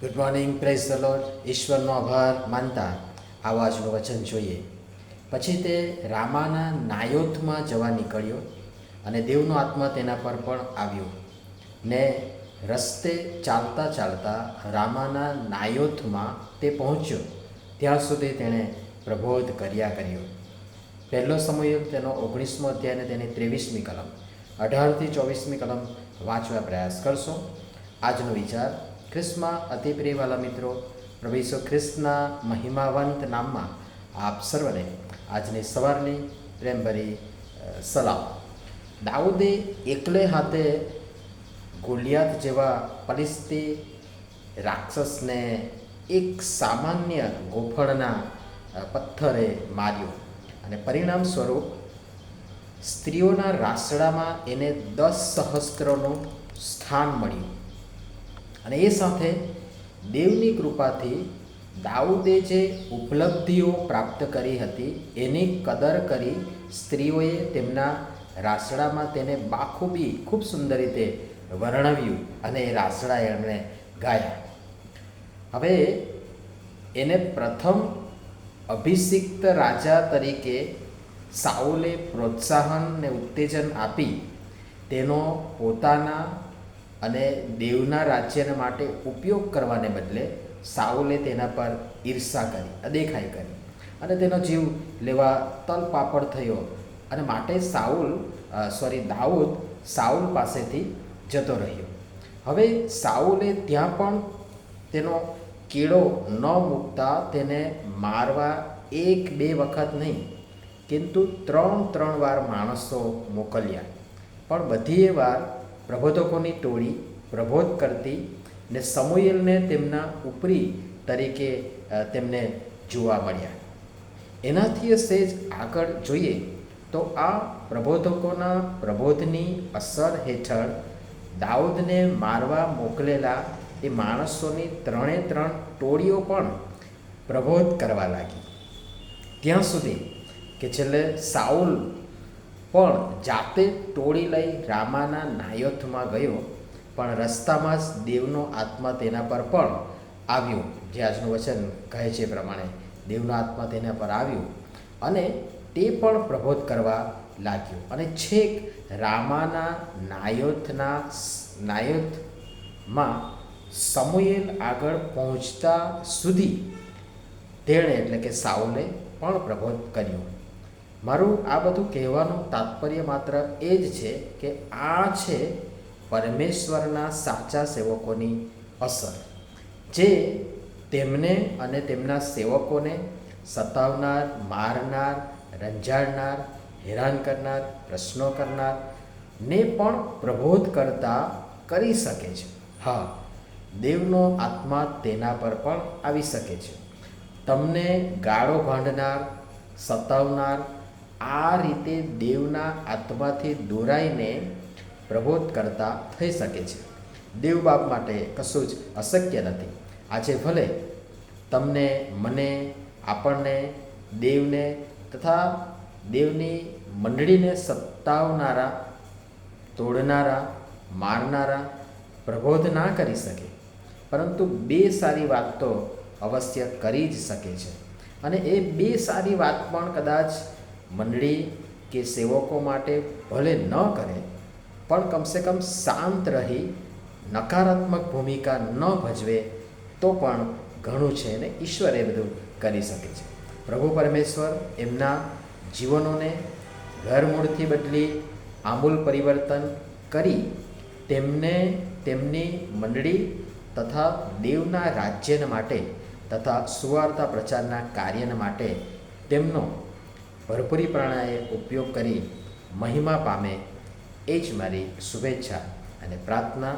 Good morning praise the lord ઈશ્વરનો આભાર માનતા આવા આજનું વચન જોઈએ. પછી તે રામાના નાયોથમાં જવા નીકળ્યો અને દેવનો આત્મા તેના પર પણ આવ્યો. ને રસ્તે ચાલતા ચાલતા રામાના નાયોથમાં તે પહોંચ્યો. ત્યાં સુધી તેણે પ્રબોધ કર્યા કર્યો. પહેલો સમય તેનો ઓગણીસમો અધ્યાય અને તેની ત્રેવીસમી કલમ. અઢારથી ચોવીસમી કલમ વાંચવા પ્રયાસ કરશો. આજનો વિચાર ખ્રિસ્તમાં અતિ પ્રિયવાલા મિત્રો, પ્રભુ ઈસુ ખ્રિસ્તના મહિમાવંત નામમાં આપ સર્વને આજની સવારની પ્રેમભરી સલામ. દાઉદે એકલે હાથે ગોલિયાત જેવા પલિસ્તી રાક્ષસને એક સામાન્ય ગોફળના પથ્થરે માર્યો અને પરિણામ સ્વરૂપ સ્ત્રીઓના રાસડામાં એને દસ સહસ્ત્રનું સ્થાન મળ્યું. અને એ સાથે દેવની કૃપાથી દાઉદે જે ઉપલબ્ધિઓ પ્રાપ્ત કરી હતી, એની કદર કરી સ્ત્રીઓએ તેમના રાસડામાં તેને બાખૂબી ખૂબ સુંદર રીતે વર્ણવ્યું અને એ રાસડા એમણે ગાયા. હવે એને પ્રથમ અભિષિક્ત રાજા તરીકે સાઉલે પ્રોત્સાહન ને ઉત્તેજન આપી, તેનો પોતાના અને દેવના રાજ્યને માટે ઉપયોગ કરવાને બદલે સાઉલે તેના પર ઈર્ષા કરી, અદેખાઈ કરી. અને તેનો જીવ લેવા તલપાપડ થયો અને માટે સાઉલ સોરી દાઉદ સાઉલ પાસેથી જતો રહ્યો. હવે સાઉલે ત્યાં પણ તેનો કીડો ન મૂકતા તેને મારવા એક બે વખત નહીં, કિંતુ ત્રણ ત્રણ વાર માણસો મોકલ્યા. પણ બધીએ વાર પ્રબોધકોની ટોળી પ્રબોધ કરતી ને સમુએલને તેમના ઉપરી તરીકે તેમને જોવા મળ્યા. એનાથી સહેજ આગળ જોઈએ તો આ પ્રબોધકોના પ્રબોધની અસર હેઠળ દાઉદને મારવા મોકલેલા એ માણસોની ત્રણે ત્રણ ટોળીઓ પણ પ્રબોધ કરવા લાગી. ત્યાં સુધી કે છેલ્લે સાઉલ પણ જાતે ટોળી લઈ રામાના નાયોથમાં ગયો, પણ રસ્તામાં જ દેવનો આત્મા તેના પર પણ આવ્યો, જે આજનું વચન કહે છે પ્રમાણે. દેવનો આત્મા તેના પર આવ્યો અને તે પણ પ્રબોધ કરવા લાગ્યો. અને છેક રામાના નાયોથના નાયોથમાં સમુએલ આગળ પહોંચતા સુધી તેણે એટલે કે સાઉલે પણ પ્રબોધ કર્યો. મારું આ બધું કહેવાનું તાત્પર્ય માત્ર એ જ છે કે આ છે પરમેશ્વરના સાચા સેવકોની અસર, જે તેમને અને તેમના સેવકોને સતાવનાર, મારનાર, રંજાડનાર, હેરાન કરનાર, પ્રશ્નો કરનાર ને પણ પ્રબોધ કરતા કરી શકે છે. હા, દેવનો આત્મા તેના પર પણ આવી શકે છે. તમને ગાળો ભાંડનાર, સતાવનાર આ રીતે દેવના આત્માથી દોરાઈને પ્રબોધ કરતા થઈ શકે છે. દેવ બાપ માટે કશું જ અશક્ય નથી. આજે ભલે તમને, મને, આપણને, દેવને તથા દેવની મંડળીને સત્તાવનારા, તોડનારા, મારનારા પ્રબોધ ના કરી શકે. પરંતુ બે સારી વાત તો અવશ્ય કરી જ શકે છે. અને એ બે સારી વાત પણ કદાચ મંડળી કે સેવકો માટે ભલે ન કરે, પણ કમસે કમ શાંત રહી, નકારાત્મક ભૂમિકા ન ભજવે, તો પણ ઘણું છે અને ઈશ્વર એ બધું કરી શકે છે. પ્રભુ પરમેશ્વર એમના જીવનોને ઘરમૂળથી બદલી આમૂલ પરિવર્તન કરી તેમને તેમની મંડળી તથા દેવના રાજ્યને માટે તથા સુવાર્તા પ્રચારના કાર્યને માટે તેમનો ભરપૂરી પ્રાણાએ ઉપયોગ કરી મહિમા પામે એ જ મારી શુભેચ્છા અને પ્રાર્થના.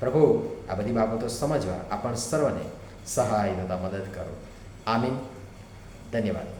પ્રભુ, આ બધી બાબતો સમજવા આપણ સર્વને સહાય તથા મદદ કરો. આમીન. ધન્યવાદ.